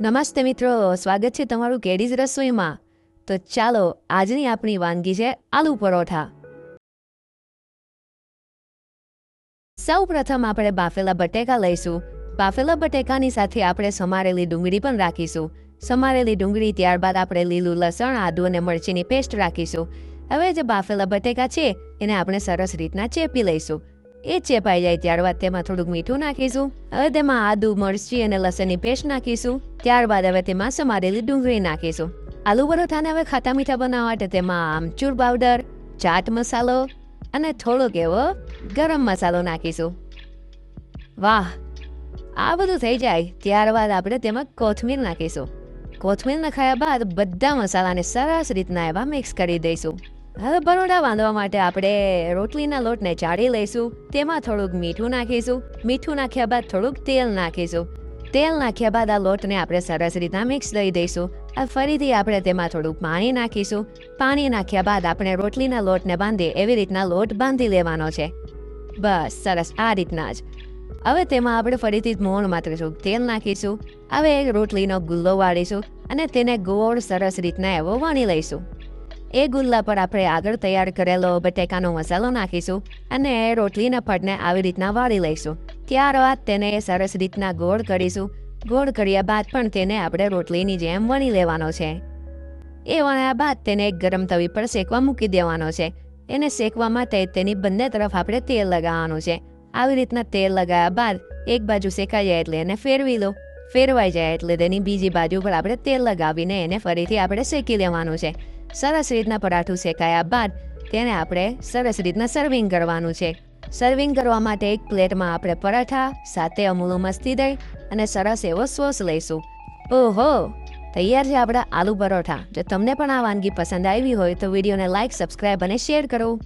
નમસ્તે મિત્રો, સ્વાગત છે તમારું કેડીઝ રસોઈમાં. તો ચાલો, આજની આપણી વાનગી છે આલુ પરોઠા. સૌ પ્રથમ આપણે બાફેલા બટેકા લઈશું. બાફેલા બટેકાની સાથે આપણે સમારેલી ડુંગળી પણ રાખીશું. સમારેલી ડુંગળી ત્યારબાદ આપણે લીલું લસણ, આદુ અને મરચીની પેસ્ટ રાખીશું. હવે જે બાફેલા બટેકા છે, એને આપણે સરસ રીતના ચેપી લઈશું. એ ચેપાઈ જાય ત્યારબાદ તેમાં થોડુંક મીઠું નાખીશું. હવે તેમાં આદુ, મરચી અને લસણની પેસ્ટ નાખીશું. ત્યારબાદ હવે તેમાં સમારેલી ડુંગળી નાખીશું. આલુ પરોઠાને હવે ખાટા મીઠા બનાવવા માટે તેમાં આમચૂર પાવડર, ચાટ મસાલો અને થોડોક એવો ગરમ મસાલો નાખીશું. વાહ! આ બધું થઈ જાય. ત્યારબાદ આપણે તેમાં કોથમીર નાખીશું. કોથમીર નખાયા બાદ બધા મસાલાને સરસ રીતના એવા મિક્સ કરી દઈશું. હવે બરોડા બાંધવા માટે આપણે રોટલીના લોટને ચાળી લઈશું. તેમાં થોડુંક મીઠું નાખીશું. મીઠું નાખ્યા બાદ થોડુંક તેલ નાખીશું. તેલ નાખ્યા બાદ આ લોટને આપણે સરસ રીતના મિક્સ કરી દઈશું. આ ફરીથી આપણે તેમાં થોડુંક પાણી નાખીશું. પાણી નાખ્યા બાદ આપણે રોટલીના લોટને બાંધીએ એવી રીતના લોટ બાંધી લેવાનો છે. બસ, સરસ, આ રીતના જ. હવે તેમાં આપણે ફરીથી મોણ માત્રશું તેલ નાખીશું. હવે એક રોટલીનો ગુલ્લો વાળીશું અને તેને ગોળ સરસ રીતના એવો વણી લઈશું. એ ગુલ્લા પર આપણે આગળ તૈયાર કરેલો બટેકાનો મસાલો નાખીશું અને એ રોટલીના ફટને આવી રીતના વાળી લઈશું. ત્યારબાદ તેને સરસ રીતના ગોળ કરીશું. ગોળ કર્યા બાદ પણ તેને આપણે રોટલીની જેમ વણી લેવાનો છે. એ વણ્યા બાદ તેને એક ગરમ તવી પર શેકવા મૂકી દેવાનો છે. એને શેકવા માટે તેની બંને તરફ આપણે તેલ લગાવવાનું છે. આવી રીતના તેલ લગાવ્યા બાદ એક બાજુ શેકાઈ જાય એટલે એને ફેરવી લો. ફેરવાઈ જાય એટલે તેની બીજી બાજુ પર આપણે તેલ લગાવીને એને ફરીથી આપણે શેકી લેવાનું છે. સરસ રીતના પરાઠું શેકાયા બાદ તેને આપણે સરસ રીતના સર્વિંગ કરવાનું છે. સર્વિંગ કરવા માટે એક પ્લેટમાં આપણે પરાઠા, સાથે અમૂલું મસ્તી દઈ અને સરસ એવો સોસ લઈશું. ઓહો! તૈયાર છે આપણા આલુ પરોઠા. જો તમને પણ આ વાનગી પસંદ આવી હોય તો વિડીયોને લાઇક સબસ્ક્રાઇબ અને શેર કરો.